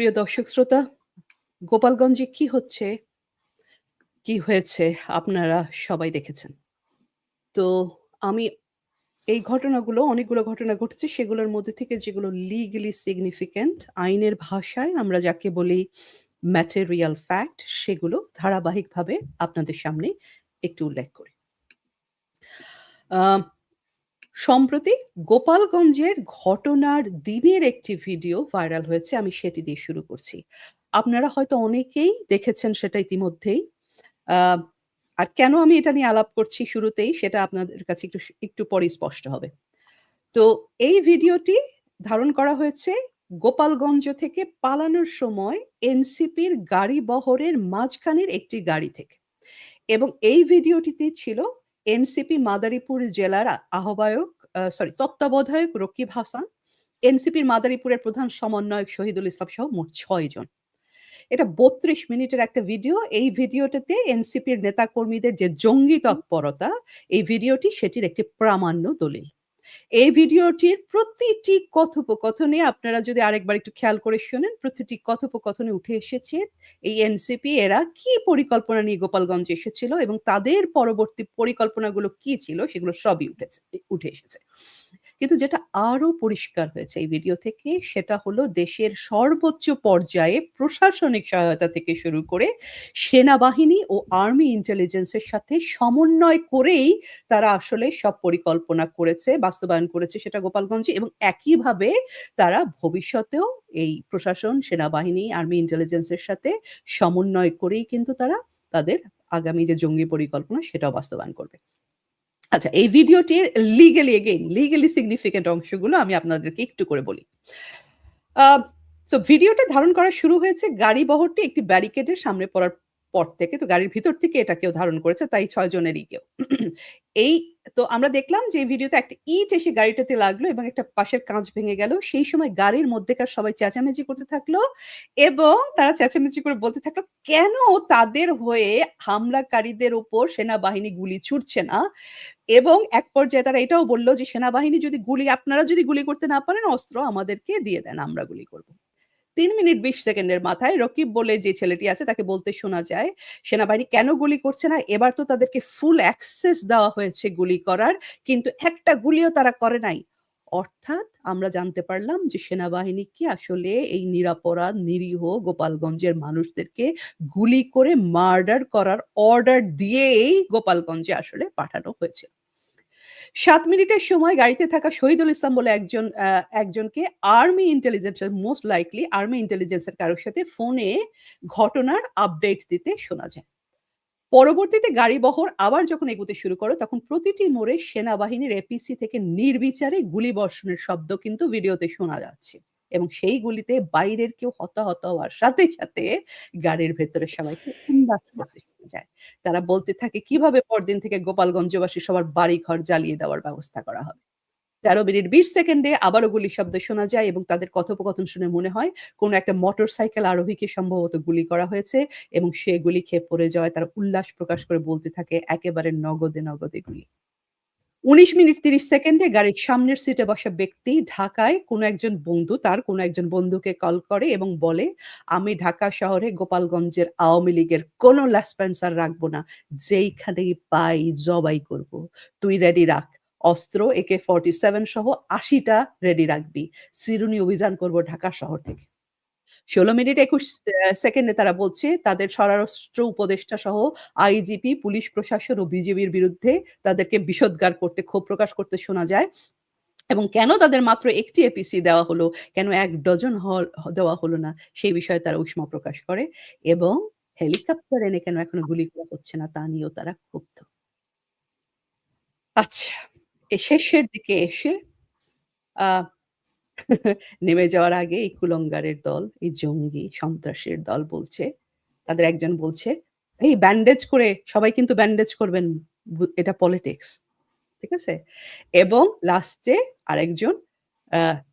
প্রিয় দর্শক শ্রোতা, গোপালগঞ্জে কি হচ্ছে, কি হয়েছে আপনারা সবাই দেখেছেন। তো আমি এই ঘটনাগুলো অনেকগুলো ঘটনা ঘটেছে সেগুলোর মধ্যে থেকে যেগুলো লিগালি সিগনিফিক্যান্ট আইনের ভাষায় আমরা যাকে বলি ম্যাটেরিয়াল ফ্যাক্ট সেগুলো ধারাবাহিকভাবে আপনাদের সামনে একটু উল্লেখ করি। সম্প্রতি গোপালগঞ্জের ঘটনার দিনের একটি ভিডিও ভাইরাল হয়েছে। আমি সেটি দিয়ে শুরু করছি। আপনারা হয়তো অনেকেই দেখেছেন সেটা ইতিমধ্যেই। আর কেন আমি এটা নিয়ে আলাপ করছি শুরুতেই সেটা আপনাদের কাছে একটু একটু পরেই স্পষ্ট হবে। তো এই ভিডিওটি ধারণ করা হয়েছে গোপালগঞ্জ থেকে পালানোর সময় এনসিপির গাড়ি বহরের মাঝখানের একটি গাড়ি থেকে। এবং এই ভিডিওটিতে ছিল এনসিপি মাদারীপুর জেলার আহ্বায়ক সরি তত্ত্বাবধায়ক রকিব হাসান, এনসিপির মাদারীপুরের প্রধান সমন্বয়ক শহীদুল ইসলাম সহ মোট ৬ জন। এটা ৩২ মিনিটের একটা ভিডিও। এই ভিডিওটাতে এনসিপির নেতাকর্মীদের যে জঙ্গি তৎপরতা, এই ভিডিওটি সেটির একটি প্রামাণ্য দলিল। এই ভিডিওটির প্রতিটি কথোপকথনে আপনারা যদি আরেকবার একটু খেয়াল করে শোনেন, প্রতিটি কথোপকথনে উঠে এসেছে এই এনসিপি এরা কি পরিকল্পনা নিয়ে গোপালগঞ্জ এসেছিল এবং তাদের পরবর্তী পরিকল্পনাগুলো কি ছিল সেগুলো সবই উঠেছে উঠে এসেছে। কিন্তু যেটা আরও পরিষ্কার হয়েছে এই ভিডিও থেকে সেটা হলো দেশের সর্বোচ্চ পর্যায়ে প্রশাসনিক সহায়তা থেকে শুরু করে সেনাবাহিনী ও আর্মি ইন্টেলিজেন্সের সাথে সমন্বয় করেই তারা আসলে সব পরিকল্পনা করেছে, বাস্তবায়ন করেছে সেটা গোপালগঞ্জে এবং একইভাবে তারা ভবিষ্যতেও এই প্রশাসন, সেনাবাহিনী, আর্মি ইন্টেলিজেন্সের সাথে সমন্বয় করেই কিন্তু তারা তাদের আগামী যে জঙ্গি পরিকল্পনা সেটাও বাস্তবায়ন করবে। আচ্ছা এই ভিডিওটির লিগালি এগেইন লিগালি সিগনিফিকেন্ট অংশগুলো আমি আপনাদেরকে একটু করে বলি। সো ভিডিওটা ধারণ করা শুরু হয়েছে গাড়ি বহরটি একটি ব্যারিকেডের সামনে পড়ার পর থেকে। তো গাড়ির ভিতর থেকে এটা কেউ ধারণ করেছে তাই ৬ জনেরই কেউ। এই তো আমরা দেখলাম যে ভিডিওতে একটা ইট এসে গাড়িটাতে লাগল এবং একটা পাশের কাঁচ ভেঙে গেল। সেই সময় গাড়ির মধ্যেকার সবাই চেঁচামেচি করতে থাকল এবং তারা চেঁচামেচি করে বলতে থাকল, কেন তাদের হয়ে হামলাকারীদের উপর সেনাবাহিনী গুলি ছুটছে না? এবং এক পর্যায়ে তারা এটাও বলল যে সেনাবাহিনী যদি গুলি আপনারা যদি গুলি করতে না পারেন অস্ত্র আমাদেরকে দিয়ে দেন আমরা গুলি করব। ৩ মিনিট ২০ সেকেন্ডের মাথায় রকিব বলে যে ছেলেটি আছে তাকে বলতে শোনা যায়, সেনাবাহিনী কেন গুলি করছে না? এবার তো তাদেরকে ফুল অ্যাক্সেস দেওয়া হয়েছে গুলি করার। কিন্তু একটা গুলিও তারা করে নাই। অর্থাৎ আমরা জানতে পারলাম যে সেনাবাহিনী কি আসলে এই নিরপরাধ নিরীহ গোপালগঞ্জের মানুষদেরকে গুলি করে মার্ডার করার অর্ডার দিয়েই গোপালগঞ্জে আসলে পাঠানো হয়েছে। ৭ মিনিটের সময় গাড়িতে থাকা শহীদুল ইসলাম বলে একজন একজনকে আর্মি ইন্টেলিজেন্স এর মোস্ট লাইকলি আর্মি ইন্টেলিজেন্স এর কারও সাথে ফোনে ঘটনার আপডেট দিতে শোনা যায়। পরবর্তীতে গাড়িবহর আবার যখন এগোতে শুরু করে তখন প্রতিটি মোড়ে সেনাবাহিনীর এপিসি থেকে নির্বিচারে গুলি বর্ষণের শব্দ কিন্তু ভিডিওতে শোনা যাচ্ছে। এবং সেই গুলিতে বাইরের কেউ হতাহত হওয়ার সাথে, সাথে গাড়ির ভেতরে সবাইকে করতে যায়। তারা বলতে থাকে কীভাবে পরদিন থেকে গোপালগঞ্জবাসী সবার বাড়ি ঘর জ্বালিয়ে দেওয়ার ব্যবস্থা করা হবে। ১৩ মিনিট ২০ সেকেন্ডে আবারও গুলি শব্দ শোনা যায় এবং তাদের কথোপকথন শুনে মনে হয় কোন একটা মোটর সাইকেল আরোহীকে সম্ভবত গুলি করা হয়েছে এবং সে গুলি খেয়ে পড়ে যাওয়ায় তারা উল্লাস প্রকাশ করে বলতে থাকে একেবারে নগদে, নগদে গুলি। ১৯ মিনিট ৩০ সেকেন্ডে গাড়ির সামনের সিটে বসা ব্যক্তি ঢাকায় কোন একজন বন্ধু তার কোন একজন বন্ধুকে কল করে এবং বলে, "আমি ঢাকা শহরে গোপালগঞ্জের আওয়ামী লীগের কোন লেসপেন্সার রাখব না। যেইখানেই পাই জবাই করব। তুই রেডি রাখ। অস্ত্র AK-47 সহ আশিটা রেডি রাখবি। চিরুনি অভিযান করব ঢাকা শহর থেকে।" ১৬ মিনিট ২১ অ্যা সেকেন্ডে তারা বলছে তাদের স্বরাষ্ট্র উপদেষ্টা সহ আইজিপি, পুলিশ প্রশাসন ও বিজিবির বিরুদ্ধে তাদেরকে বিষোদ্গার করতে ক্ষোভ প্রকাশ করতে শোনা যায়। এবং কেন তাদের মাত্র একটি এপিসি দেওয়া হলো, কেন এক ডজন হল দেওয়া হলো না সেই বিষয়ে তারা উষ্মা প্রকাশ করে এবং হেলিকপ্টার এনে কেন এখনও গুলি করা হচ্ছে না তা নিয়েও তারা ক্ষুব্ধ। আচ্ছা, শেষের দিকে এসে আ নেমে যাওয়ার আগে এই কুলঙ্গারের দল, এই জঙ্গি সন্ত্রাসের দল বলছে, তাদের একজন বলছে, "এই ব্যান্ডেজ করে সবাই কিন্তু ব্যান্ডেজ করবেন। এটা পলিটিক্স।" ঠিক আছে? এবং লাস্টে আরেকজন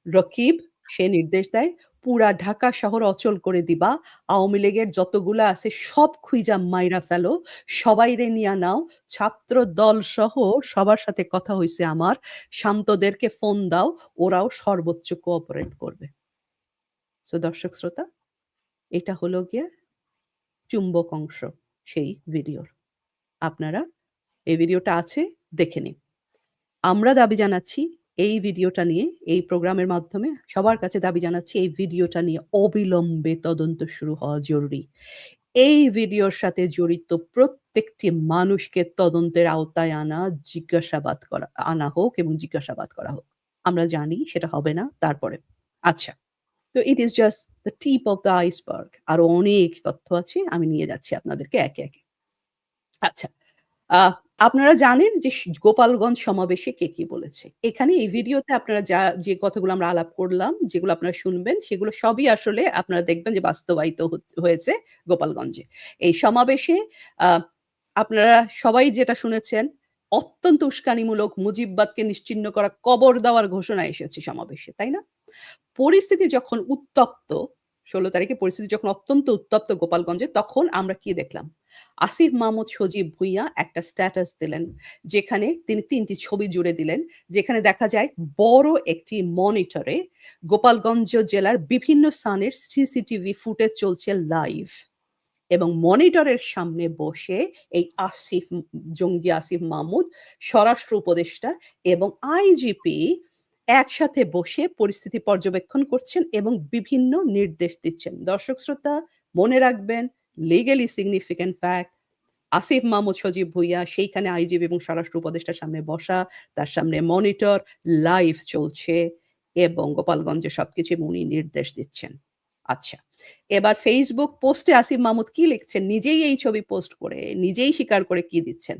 রকিব সে নির্দেশ দেয়, "পুরা ঢাকা শহর অচল করে দিবা। আওয়ামী লীগের যতগুলা আছে সব খুইজা মাইরা ফেলো। সবাইরে নিয়া নাও। ছাত্র দল সহ সবার সাথে কথা হইছে আমার। শান্তদেরকে ফোন দাও। ওরাও সর্বোচ্চ কোঅপারেট করবে।" সো দর্শক শ্রোতা, এটা হলো গিয়ে চুম্বক অংশ সেই ভিডিওর। আপনারা এই ভিডিওটা আছে দেখে নিন। আমরা দাবি জানাচ্ছি এই ভিডিওটা নিয়ে এই প্রোগ্রামের মাধ্যমে সবার কাছে দাবি জানাচ্ছি এই ভিডিওটা নিয়ে অবিলম্বে তদন্ত শুরু হওয়া জরুরি। এই ভিডিওর সাথে জড়িত প্রত্যেকটি মানুষকে তদন্তের আওতায় আনা, জিজ্ঞাসাবাদ করা আনা হোক এবং জিজ্ঞাসাবাদ করা হোক। আমরা জানি সেটা হবে না তারপরে। আচ্ছা। তো it is just the tip of the iceberg. আরও অনেক তথ্য আছে। আমি নিয়ে যাচ্ছি আপনাদেরকে একে, একে। আচ্ছা। আ আপনারা জানেন যে গোপালগঞ্জ সমাবেশে কে কি বলেছে। এখানে এই ভিডিওতে আপনারা যা যে কথাগুলো আমরা আলাপ করলাম, যেগুলো আপনারা শুনবেন সেগুলো সবই আসলে আপনারা দেখবেন যে বাস্তবায়িত হয়েছে গোপালগঞ্জে। এই সমাবেশে আপনারা সবাই যেটা শুনেছেন অত্যন্ত উস্কানিমূলক মুজিববাদকে নিশ্চিহ্ন করা কবর দেওয়ার ঘোষণা এসেছে সমাবেশে, তাই না? পরিস্থিতি যখন উত্তপ্ত ১৬ তারিখে পরিস্থিতি যখন অত্যন্ত উত্তপ্ত গোপালগঞ্জে তখন আমরা কি দেখলাম? আসিফ মাহমুদ সজীব ভুঁইয়া একটা স্ট্যাটাস দিলেন। যেখানে তিনি তিনটি ছবি জুড়ে দিলেন। যেখানে দেখা যায় বড় একটি মনিটরে গোপালগঞ্জ জেলার বিভিন্ন স্থানের সিসিটিভি ফুটেজ চলছে লাইভ। এবং মনিটরের সামনে বসে এই আসিফ জঙ্গি আসিফ মাহমুদ, স্বরাষ্ট্র উপদেষ্টা এবং আইজিপি একসাথে বসে পরিস্থিতি পর্যবেক্ষণ করছেন এবং বিভিন্ন নির্দেশ দিচ্ছেন। দর্শক শ্রোতা মনে রাখবেন legally significant fact Asif Mahmud Sajib Bhuiyan সেইখানে আইজিপি এবং স্বরাষ্ট্র উপদেষ্টার সামনে বসা, তার সামনে মনিটর, লাইভ চলছে এবং গোপালগঞ্জে সবকিছু উনি নির্দেশ দিচ্ছেন। আচ্ছা। এবার Facebook পোস্টে আসিফ মাহমুদ কি লিখছেন? নিজেই এই ছবি পোস্ট করে, নিজেই স্বীকার করে কি দিচ্ছেন?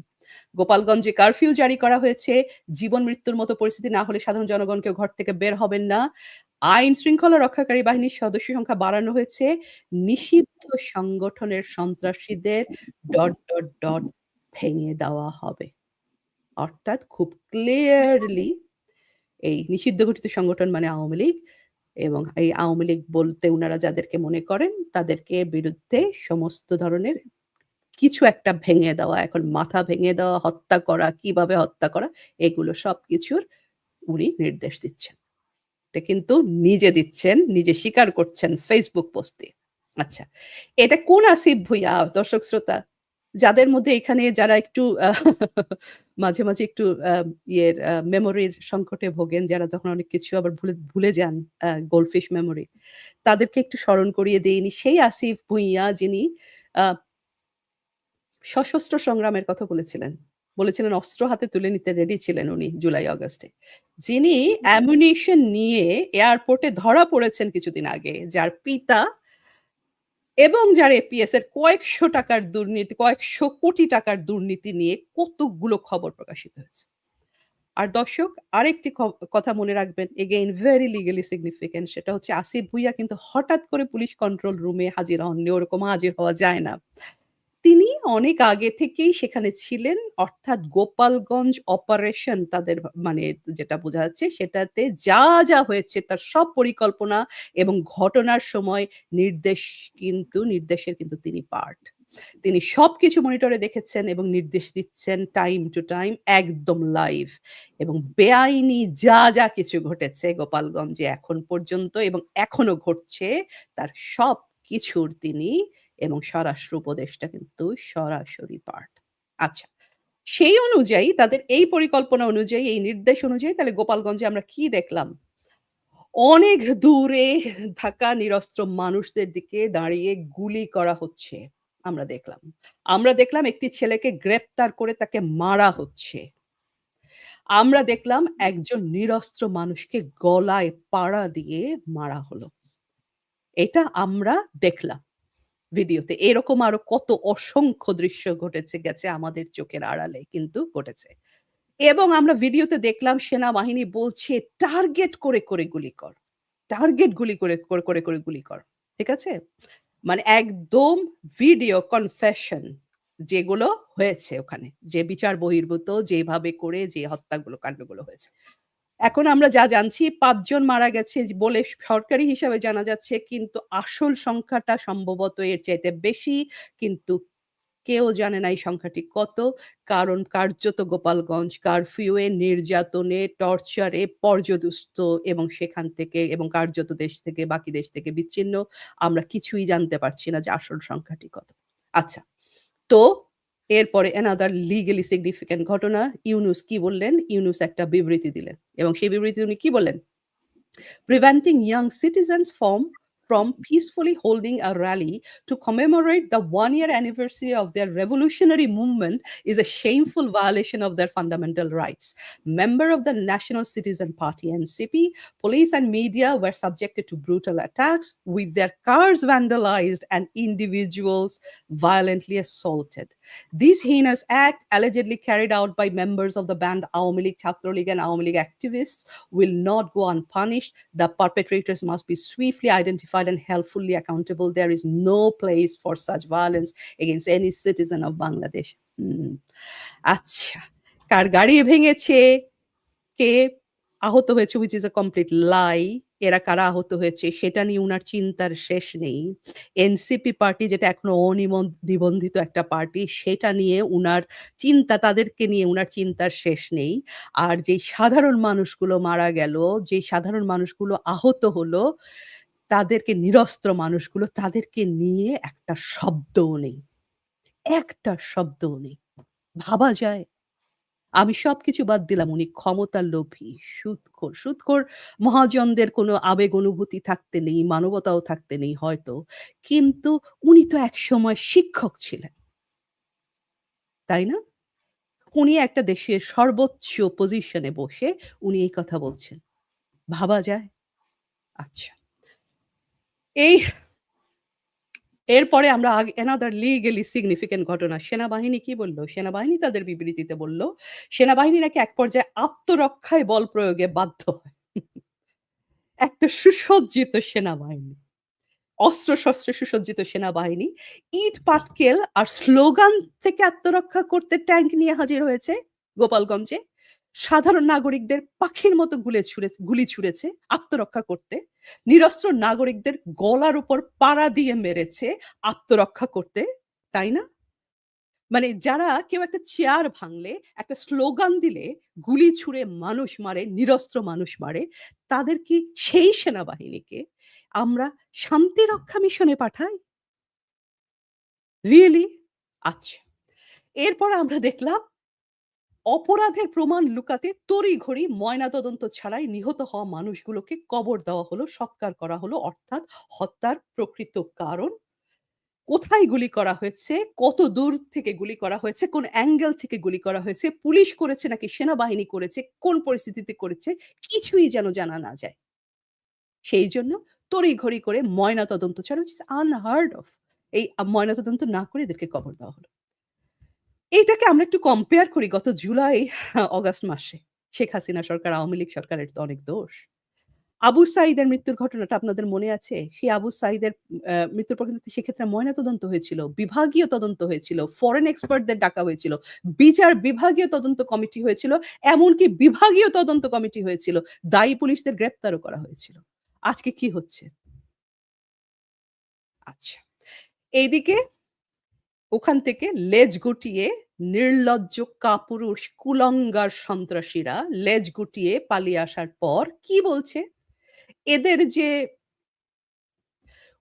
গোপালগঞ্জে কারফিউ জারি করা হয়েছে। জীবন মৃত্যুর মতো পরিস্থিতি না হলে সাধারণ জনগণকেও ঘর থেকে বের হবেন না। আইন শৃঙ্খলা রক্ষাকারী বাহিনীর সদস্য সংখ্যা বাড়ানো হয়েছে। নিষিদ্ধ সংগঠনের সন্ত্রাসীদের ডট, ডট, ডট ভেঙে দেওয়া হবে। অর্থাৎ খুব ক্লিয়ারলি এই নিষিদ্ধ ঘটিত সংগঠন মানে আওয়ামী লীগ এবং এই আওয়ামী লীগ বলতে উনারা যাদেরকে মনে করেন তাদেরকে বিরুদ্ধে সমস্ত ধরনের কিছু একটা ভেঙে দেওয়া। এখন মাথা ভেঙে দেওয়া, হত্যা করা, কীভাবে হত্যা করা এগুলো সব কিছুর উনি নির্দেশ দিচ্ছেন। এটা কিন্তু নিজে দিচ্ছেন, নিজে স্বীকার করছেন ফেসবুক পোস্ট। আচ্ছা। এটা কোন আসিফ ভুঁইয়া দর্শক শ্রোতা? যাদের মধ্যে এখানে যারা একটু মাঝে, মাঝে একটু ইয়ের মেমোরির সংকটে ভোগেন, যারা যখন অনেক কিছু আবার ভুলে ভুলে যান গোল্ডফিশ মেমোরি। তাদেরকে একটু স্মরণ করিয়ে দেইনি। সেই আসিফ ভুঁইয়া যিনি সশস্ত্র সংগ্রামের কথা বলেছিলেন। বলেছিলেন অস্ত্র হাতে তুলে নিতে রেডি ছিলেন উনি জুলাই অগাস্টে। যিনি অ্যামুনিশন নিয়ে এয়ারপোর্টে ধরা পড়েছেন কিছুদিন আগে। যার পিতা এবং যার এপিএস এর কয়েকশো টাকার দুর্নীতি, কয়েকশো কোটি টাকার দুর্নীতি নিয়ে কতগুলো খবর প্রকাশিত হয়েছে। আর দর্শক আরেকটি কথা মনে রাখবেন এগেইন ভেরি লিগ্যালি সিগনিফিক্যান্ট সেটা হচ্ছে আসিফ ভুঁইয়া কিন্তু হঠাৎ করে পুলিশ কন্ট্রোল রুমে হাজির হননি। ওরকম হাজির হওয়া যায় না। তিনি অনেক আগে থেকেই সেখানে ছিলেন। অর্থাৎ গোপালগঞ্জ অপারেশন তাদের মানে যেটা বোঝা যাচ্ছে সেটাতে যা, যা হয়েছে তার সব পরিকল্পনা এবং ঘটনার সময় নির্দেশ কিন্তু নির্দেশের কিন্তু তিনি পার্ট। তিনি সবকিছু মনিটরে দেখেছেন এবং নির্দেশ দিচ্ছেন টাইম টু টাইম একদম লাইভ এবং বেআইনি যা, যা কিছু ঘটেছে গোপালগঞ্জে এখন পর্যন্ত এবং এখনও ঘটছে তার সবকিছুর তিনি এবং স্বরাষ্ট্র উপদেষ্টা কিন্তু সরাসরি পার্ট। আচ্ছা। সেই অনুযায়ী তাদের এই পরিকল্পনা অনুযায়ী, এই নির্দেশ অনুযায়ী তাহলে গোপালগঞ্জে আমরা কি দেখলাম? অনেক দূরে থাকা নিরস্ত্র মানুষদের দিকে দাঁড়িয়ে গুলি করা হচ্ছে। আমরা দেখলাম। আমরা দেখলাম একটি ছেলেকে গ্রেপ্তার করে তাকে মারা হচ্ছে। আমরা দেখলাম একজন নিরস্ত্র মানুষকে গলায় পাড়া দিয়ে মারা হলো। এটা আমরা দেখলাম ভিডিওতে। এরকম আরও কত অসংখ্য দৃশ্য ঘটেছে গেছে আমাদের চোখের আড়ালে কিন্তু ঘটেছে। এবং আমরা ভিডিওতে দেখলাম সেনাবাহিনী বলছে টার্গেট করে, করে গুলি কর। টার্গেট গুলি করে, করে, করে, গুলি কর। ঠিক আছে? মানে একদম ভিডিও কনফেশন যেগুলো হয়েছে ওখানে। যে বিচার বহির্ভূত যেভাবে করে যে হত্যাগুলো কাণ্ডগুলো হয়েছে। এখন আমরা যা জানছি পাঁচজন মারা গেছে বলে সরকারি হিসাবে জানা যাচ্ছে কিন্তু আসল সংখ্যাটা সম্ভবত এর চাইতে বেশি। কিন্তু কেউ জানে না এই সংখ্যাটি কত। কারণ কার্যত গোপালগঞ্জ কারফিউয়ে, নির্যাতনে, টর্চারে পর্যদুস্ত এবং সেখান থেকে এবং কার্যত দেশ থেকে বাকি দেশ থেকে বিচ্ছিন্ন। আমরা কিছুই জানতে পারছি না যে আসল সংখ্যাটি কত। আচ্ছা। তো এরপরে অ্যানাদার লিগেলি সিগনিফিক্যান্ট ঘটনা। ইউনুস কি বললেন? ইউনুস একটা বিবৃতি দিলেন এবং সেই বিবৃতি উনি কি বললেন? Preventing young citizens from from peacefully holding a rally to commemorate the one year anniversary of their revolutionary movement is a shameful violation of their fundamental rights. Member of the National Citizen Party NCP, police and media were subjected to brutal attacks with their cars vandalized and individuals violently assaulted. This heinous act, allegedly carried out by members of the band Awami League, Chhatro League, and Awami League activists, will not go unpunished. The perpetrators must be swiftly identified identified and held fully accountable. There is no place for such violence against any citizen of Bangladesh. হুম, আচ্ছা কার গাড়ি ভেঙেছে? কে আহত হয়েছে which is a complete lie. এরা কারা আহত হয়েছে সেটা নিয়ে উনার চিন্তার শেষ নেই। এনসিপি পার্টি যেটা এখনও অনিবন- নিবন্ধিত একটা পার্টি সেটা নিয়ে উনার চিন্তা তাদেরকে নিয়ে উনার চিন্তার শেষ নেই। আর যে সাধারণ মানুষগুলো মারা গেল যে সাধারণ মানুষগুলো আহত হলো তাদেরকে নিরস্ত্র মানুষগুলো তাদেরকে নিয়ে একটা শব্দও নেই। একটা শব্দও নেই। ভাবা যায়? আমি সবকিছু বাদ দিলাম। উনি ক্ষমতার লোভী, সুদখোর। সুদখোর মহাজনদের কোনো আবেগ অনুভূতি থাকতে নেই, মানবতাও থাকতে নেই হয়তো। কিন্তু উনি তো একসময় শিক্ষক ছিলেন। তাই না? উনি একটা দেশের সর্বোচ্চ পজিশনে বসে উনি এই কথা বলছেন। ভাবা যায়? আচ্ছা। এই এরপরে আমরা এনাদার লিগালি সিগনিফিক্যান্ট ঘটনা। সেনাবাহিনী কি বলল? সেনাবাহিনী তাদের বিবৃতিতে বলল, সেনাবাহিনী নাকি এক পর্যায়ে আত্মরক্ষায় বল প্রয়োগে বাধ্য হয়। একটা সুসজ্জিত সেনাবাহিনী। অস্ত্র-শস্ত্রে সুসজ্জিত সেনাবাহিনী ইট পাটকেল আর স্লোগান থেকে আত্মরক্ষা করতে ট্যাঙ্ক নিয়ে হাজির হয়েছে গোপালগঞ্জে। সাধারণ নাগরিকদের পাখির মতো গুলে ছুঁড়ে গুলি ছুঁড়েছে আত্মরক্ষা করতে। নিরস্ত্র নাগরিকদের গলার উপর পাড়া দিয়ে মেরেছে আত্মরক্ষা করতে। তাই না? মানে যারা কেউ একটা চেয়ার ভাঙলে, একটা স্লোগান দিলে গুলি ছুঁড়ে মানুষ মারে, নিরস্ত্র মানুষ মারে, তাদের কি সেই সেনাবাহিনীকে আমরা শান্তি রক্ষা মিশনে পাঠাই? রিয়েলি? আচ্ছা। এরপর আমরা দেখলাম অপরাধের প্রমাণ লুকাতে তড়িঘড়ি ময়নাতদন্ত ছাড়াই নিহত হওয়া মানুষগুলোকে কবর দেওয়া হলো, সৎকার করা হলো। অর্থাৎ হত্যার প্রকৃত কারণ, কোথায় গুলি করা হয়েছে, কত দূর থেকে গুলি করা হয়েছে, কোন অ্যাঙ্গেল থেকে গুলি করা হয়েছে, পুলিশ করেছে নাকি সেনাবাহিনী করেছে, কোন পরিস্থিতিতে করেছে, কিছুই যেন জানা না যায়। সেই জন্য তড়িঘড়ি করে ময়নাতদন্ত ছাড়া আনহার্ড অফ এই ময়নাতদন্ত না করে এদেরকে কবর দেওয়া হলো। এইটাকে আমরা একটু কম্পেয়ার করি গত জুলাই, অগাস্ট মাসে। শেখ হাসিনা সরকার, আওয়ামী লীগ সরকারের তো অনেক দোষ। আবু সাঈদের মৃত্যুর ঘটনাটা আপনাদের মনে আছে? সেই আবু সাঈদের আ মৃত্যুর পর সেক্ষেত্রে ময়নাতদন্ত হয়েছিল, বিভাগীয় তদন্ত হয়েছিল, ফরেন এক্সপার্টদের ডাকা হয়েছিল, বিচার বিভাগীয় তদন্ত কমিটি হয়েছিল, এমনকি বিভাগীয় তদন্ত কমিটি হয়েছিল। দায়ী পুলিশদের গ্রেপ্তারও করা হয়েছিল। আজকে কি হচ্ছে? আচ্ছা। এইদিকে ওখান থেকে লেজ গুটিয়ে নির্লজ্জ কাপুরুষ কুলঙ্গার সন্ত্রাসীরা লেজ গুটিয়ে পালিয়ে আসার পর কি বলছে? এদের যে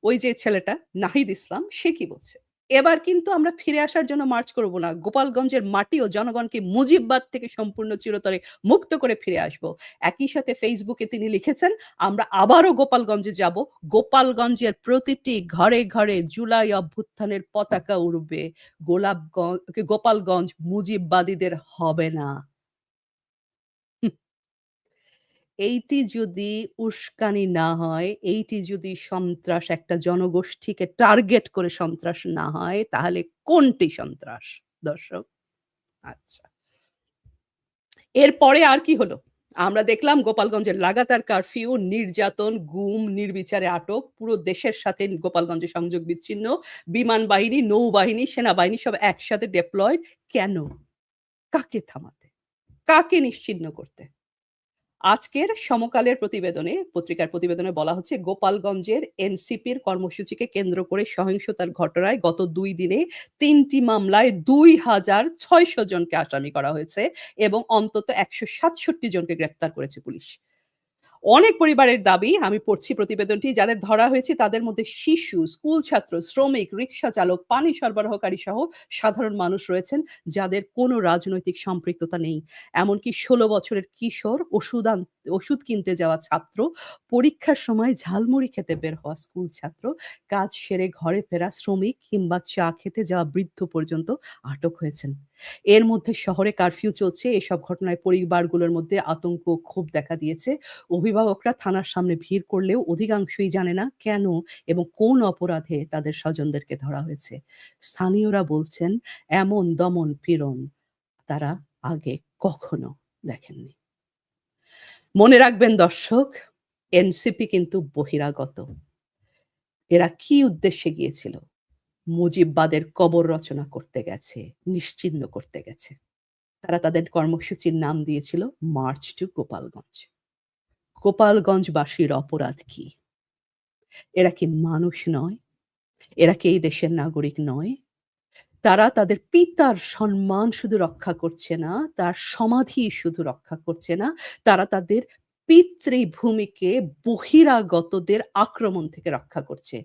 ওই যে ছেলেটা নাহিদ ইসলাম, সে কি বলছে? এবার কিন্তু আমরা ফিরে আসার জন্য মার্চ করব না। গোপালগঞ্জের মাটি ও জনগণকে মুজিববাদ থেকে সম্পূর্ণ চিরতরে মুক্ত করে ফিরে আসব। একই সাথে ফেসবুকে তিনি লিখেছেন, "আমরা আবারও গোপালগঞ্জে যাব। গোপালগঞ্জের প্রতিটি ঘরে, ঘরে জুলাই অভ্যুত্থানের পতাকা উড়বে। গোলাপগঞ্জ গোপালগঞ্জ মুজিববাদীদের হবে না।" এইটি যদি উস্কানি না হয়, এইটি যদি সন্ত্রাস একটা জনগোষ্ঠীকে টার্গেট করে সন্ত্রাস না হয়, তাহলে কোনটি সন্ত্রাস দর্শক? আচ্ছা। এরপরে আর কি হলো? আমরা দেখলাম গোপালগঞ্জের লাগাতার কারফিউ, নির্যাতন, গুম, নির্বিচারে আটক, পুরো দেশের সাথে গোপালগঞ্জে সংযোগ বিচ্ছিন্ন। বিমান বাহিনী, নৌবাহিনী, সেনাবাহিনী সব একসাথে ডেপ্লয়েড। কেন? কাকে থামাতে? কাকে নিশ্চিন্ন করতে? আজকের সমকালের প্রতিবেদনে, পত্রিকার প্রতিবেদনে বলা হচ্ছে, গোপালগঞ্জের এনসিপির কর্মসূচিকে কেন্দ্র করে সহিংসতার ঘটনায় গত দুই দিনে তিনটি মামলায় দুই হাজার ছয়শো জনকে আসামি করা হয়েছে এবং অন্তত একশো সাতষট্টি জনকে গ্রেপ্তার করেছে পুলিশ। অনেক পরিবারের দাবি, আমি পড়ছি প্রতিবেদনটি, যাদের ধরা হয়েছে তাদের মধ্যে শিশু, স্কুল ছাত্র, শ্রমিক, রিক্সা চালক, পানি সরবরাহকারী সহ সাধারণ মানুষ রয়েছেন, যাদের কোনো রাজনৈতিক সম্পৃক্ততা নেই। এমনকি ষোলো বছরের কিশোর ওষুধ ওষুধ কিনতে যাওয়া ছাত্র, পরীক্ষার সময় ঝালমুড়ি খেতে বের হওয়া স্কুল ছাত্র, কাজ সেরে ঘরে ফেরা শ্রমিক কিংবা চা খেতে যাওয়া বৃদ্ধ পর্যন্ত আটক হয়েছেন। এর মধ্যে শহরে কারফিউ চলছে, এসব ঘটনায় পরিবারগুলোর মধ্যে আতঙ্ক ক্ষোভ দেখা দিয়েছে। অভিভাবকরা থানার সামনে ভিড় করলেও অধিকাংশই জানে না কেন এবং কোন অপরাধে তাদের স্বজনদেরকে ধরা হয়েছে। স্থানীয়রা বলছেন, এমন দমন পীড়ন তারা আগে কখনো দেখেননি। মনে রাখবেন দর্শক, এনসিপি কিন্তু বহিরাগত। এরা কি উদ্দেশ্যে গিয়েছিল? মুজিববাদের কবর রচনা করতে গেছে, নিশ্চিহ্ন করতে গেছে। তারা তাদের কর্মসূচির নাম দিয়েছিল মার্চ টু গোপালগঞ্জ। গোপালগঞ্জবাসীর অপরাধ কি? এরা কি মানুষ নয়? এরা কি এই দেশের নাগরিক নয়? তারা তাদের পিতার সম্মান শুধু রক্ষা করছে না, তার সমাধি শুধু রক্ষা করছে না, তারা তাদের পিতৃভূমিকে বহিরাগতদের আক্রমণ থেকে রক্ষা করছে।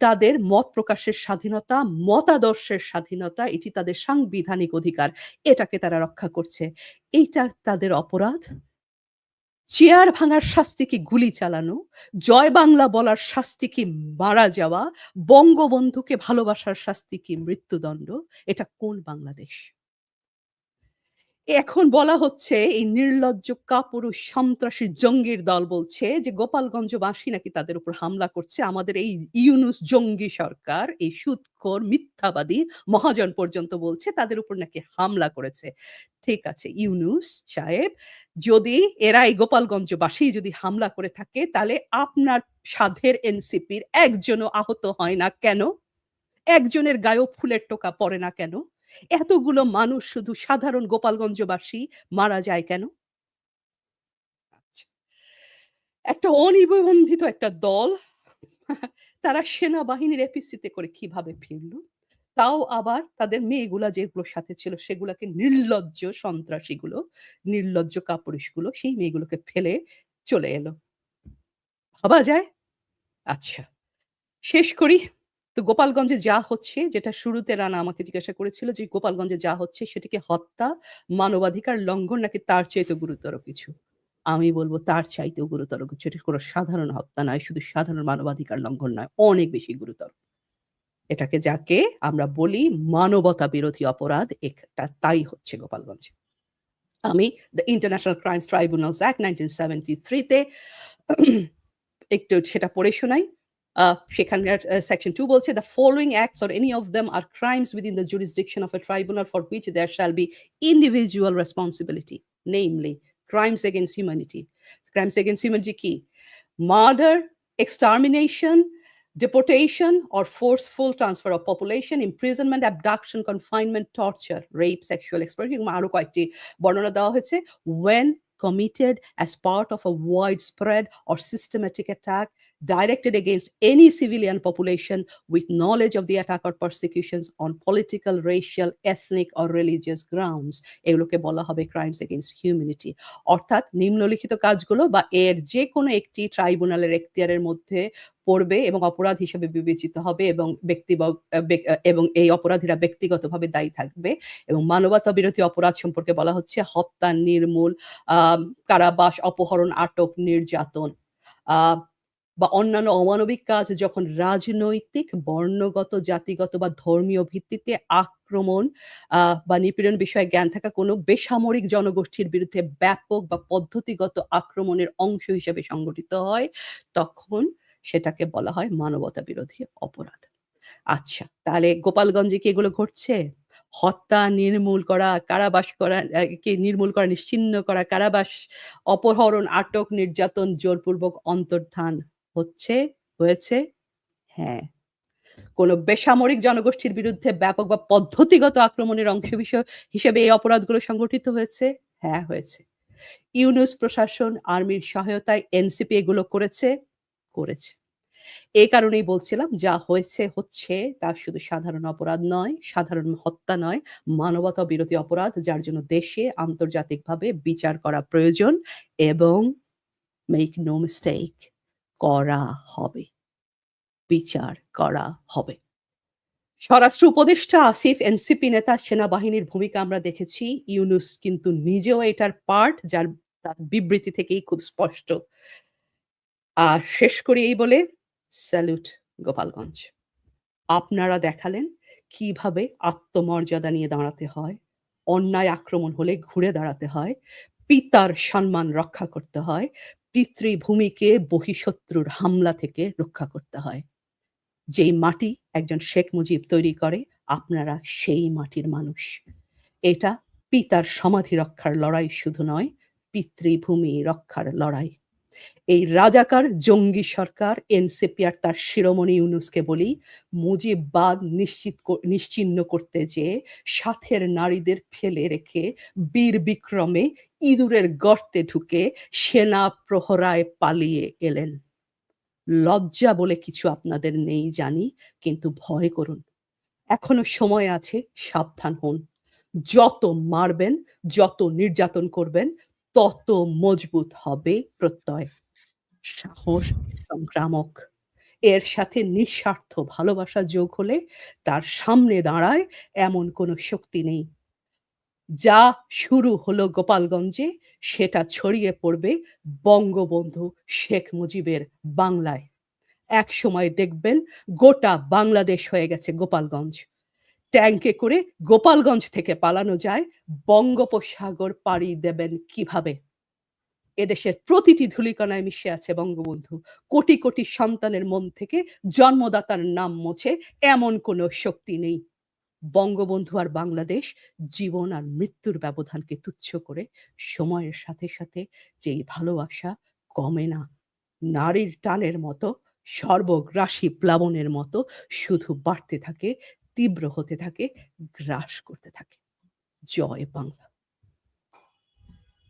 তাদের মত প্রকাশের স্বাধীনতা, মতাদর্শের স্বাধীনতা, এটি তাদের সাংবিধানিক অধিকার, এটাকে তারা রক্ষা করছে। এইটা তাদের অপরাধ। চেয়ার ভাঙার শাস্তি কি গুলি চালানো, জয় বাংলা বলার শাস্তি কি মারা যাওয়া, বঙ্গবন্ধুকে ভালোবাসার শাস্তি কি মৃত্যুদণ্ড, এটা কোন বাংলাদেশ? এখন বলা হচ্ছে, এই নির্লজ্জ কাপুরুষ সন্ত্রাসী জঙ্গির দল বলছে যে, গোপালগঞ্জবাসী নাকি তাদের উপর হামলা করছে। আমাদের এই ইউনুস জঙ্গি সরকার, এই সুৎখর, মিথ্যাবাদী মহাজন পর্যন্ত বলছে তাদের উপর নাকি হামলা করেছে। ঠিক আছে, ইউনুস সাহেব, যদি এরা এই গোপালগঞ্জবাসী যদি হামলা করে থাকে, তাহলে আপনার সাধের এনসিপির একজনও আহত হয় না কেন? একজনের গায়েও ফুলের টোকা পড়ে না কেন? এতগুলো মানুষ শুধু সাধারণ গোপালগঞ্জবাসী মারা যায় কেন? আচ্ছা। একটা অনিবন্ধিত একটা দল তারা সেনাবাহিনীর এপিসিতে করে কীভাবে ফিরল? তাও আবার তাদের মেয়েগুলা যেগুলোর সাথে ছিল সেগুলাকে নির্লজ্জ সন্ত্রাসীগুলো, নির্লজ্জ কাপুরুষগুলো, সেই মেয়েগুলোকে ফেলে চলে এলো। ভাবা যায়? আচ্ছা শেষ করি। তো গোপালগঞ্জে যা হচ্ছে, যেটা শুরুতে রানা আমাকে জিজ্ঞাসা করেছিল যে, গোপালগঞ্জে যা হচ্ছে, সেটিকে হত্যা, মানবাধিকার লঙ্ঘন নাকি তার চাইতে গুরুতর কিছু? আমি বলব, তার চাইতেও গুরুতর কিছু। এটি কোনো সাধারণ হত্যা নয়, শুধু সাধারণ মানবাধিকার লঙ্ঘন নয়, অনেক বেশি গুরুতর। এটাকে যাকে আমরা বলি মানবতা বিরোধী অপরাধ, একটা তাই হচ্ছে গোপালগঞ্জে। আমি the international crimes tribunals act nineteen seventy থ্রিতে একটু সেটা পড়ে শোনাই। সেখানকার সেকশন টু বলছে the following acts or any of them are crimes within the jurisdiction of a tribunal for which there shall be individual responsibility namely crimes against humanity. Crimes against humanity কি murder, extermination, deportation or forceful transfer of population, imprisonment, abduction, confinement, torture, rape, sexual exploitation আরো কয়েকটি বর্ণনা দেওয়া হয়েছে when committed as part of a widespread or systematic attack directed against any civilian population with knowledge of the attack or persecutions on political, racial, ethnic or religious grounds. এগুলোকে বলা হবে crimes against humanity অর্থাৎ নিম্নলিখিত কাজগুলো বা এর যে কোনো একটি ট্রাইব্যুনালের এখতিয়ারের মধ্যে পড়বে এবং অপরাধ হিসেবে বিবেচিত হবে এবং ব্যক্তি এবং এই অপরাধীরা ব্যক্তিগতভাবে দায়ী থাকবে এবং মানবতা বিরোধী অপরাধ সম্পর্কে বলা হচ্ছে হত্যা নির্মূল কারাবাস অপহরণ আটক নির্যাতন। আহ বা অন্যান্য অমানবিক কাজ যখন রাজনৈতিক, বর্ণগত, জাতিগত বা ধর্মীয় ভিত্তিতে আক্রমণ বা নিপীড়ন বিষয়ে জ্ঞান থাকা কোনো বেসামরিক জনগোষ্ঠীর বিরুদ্ধে ব্যাপক বা পদ্ধতিগত আক্রমণের অংশ হিসেবে সংগঠিত হয়, তখন সেটাকে বলা হয় মানবতা বিরোধী অপরাধ। আচ্ছা, তাহলে গোপালগঞ্জে কি এগুলো ঘটছে? হত্যা নির্মূল করা, কারাবাস করা কে নির্মূল করা, নিশ্চিন্ন করা, কারাবাস, অপহরণ, আটক, নির্যাতন, জোরপূর্বক অন্তর্ধান হচ্ছে, হয়েছে? হ্যাঁ। কোন বেসামরিক জনগোষ্ঠীর বিরুদ্ধে ব্যাপক বা পদ্ধতিগত আক্রমণের অংশ বিষয় হিসেবে এই অপরাধগুলো সংগঠিত হয়েছে? হ্যাঁ, হয়েছে। ইউনুস প্রশাসন আর্মির সহায়তায় এনসিপি এগুলো করেছে, করেছে। এ কারণেই বলছিলাম যা হয়েছে হচ্ছে তা শুধু সাধারণ অপরাধ নয়, সাধারণ হত্যা নয়, মানবতা বিরোধী অপরাধ যার জন্য দেশে আন্তর্জাতিকভাবে বিচার করা প্রয়োজন এবং মেক নো মিস্টেক করা হবে। বিচার করা হবে। স্বরাষ্ট্র উপদেষ্টা আসিফ এনসিপি নেতা সেনাবাহিনীর ভূমিকা আমরা দেখেছি। ইউনুস কিন্তু নিজেও এটার পার্ট যার তার বিবৃতি থেকেই খুব স্পষ্ট। আর শেষ করি এই বলে, স্যালুট গোপালগঞ্জ। আপনারা দেখালেন কীভাবে আত্মমর্যাদা নিয়ে দাঁড়াতে হয়। অন্যায় আক্রমণ হলে ঘুরে দাঁড়াতে হয়। পিতার সম্মান রক্ষা করতে হয়। পিতৃভূমিকে বহিঃশত্রুর হামলা থেকে রক্ষা করতে হয়। যেই মাটি একজন শেখ মুজিব তৈরি করে আপনারা সেই মাটির মানুষ। এটা পিতার সমাধি রক্ষার লড়াই শুধু নয়, পিতৃভূমি রক্ষার লড়াই। এই রাজাকার জঙ্গি সরকার এনসিপি আর তার শিরোমণি ইউনুসকে বলি মুজিববাদ নিশ্চিত নিশ্চিহ্ন করতে যেয়ে সাথের নারীদের ফেলে রেখে বীর বিক্রমে ইঁদুরের গর্তে ঢুকে সেনা প্রহরায় পালিয়ে এলেন। লজ্জা বলে কিছু আপনাদের নেই জানি, কিন্তু ভয় করুন। এখনও সময় আছে, সাবধান হন। যত মারবেন, যত নির্যাতন করবেন, তত মজবুত হবে প্রত্যয়। সাহস সংক্রামক। এর সাথে নিঃস্বার্থ ভালোবাসা যোগ হলে তার সামনে দাঁড়ায় এমন কোনো শক্তি নেই। যা শুরু হলো গোপালগঞ্জে, সেটা ছড়িয়ে পড়বে বঙ্গবন্ধু শেখ মুজিবের বাংলায়। এক সময় দেখবেন গোটা বাংলাদেশ হয়ে গেছে গোপালগঞ্জ। ট্যাঙ্কে করে গোপালগঞ্জ থেকে পালানো যায়, বঙ্গোপসাগর পাড়ি দেবেন কীভাবে? এদেশের প্রতিটি ধূলিকণায় মিশে আছে বঙ্গবন্ধু। কোটি, কোটি সন্তানের মন থেকে জন্মদাতার নাম মোছে এমন কোনো শক্তি নেই। বঙ্গবন্ধু আর বাংলাদেশ জীবন আর মৃত্যুর ব্যবধানকে তুচ্ছ করে সময়ের সাথে, সাথে যেই ভালোবাসা কমে না। নারীর টানের মতো সর্বগ্রাসী প্লাবনের মতো শুধু বাড়তে থাকে, তীব্র হতে থাকে, গ্রাস করতে থাকে। জয় বাংলা।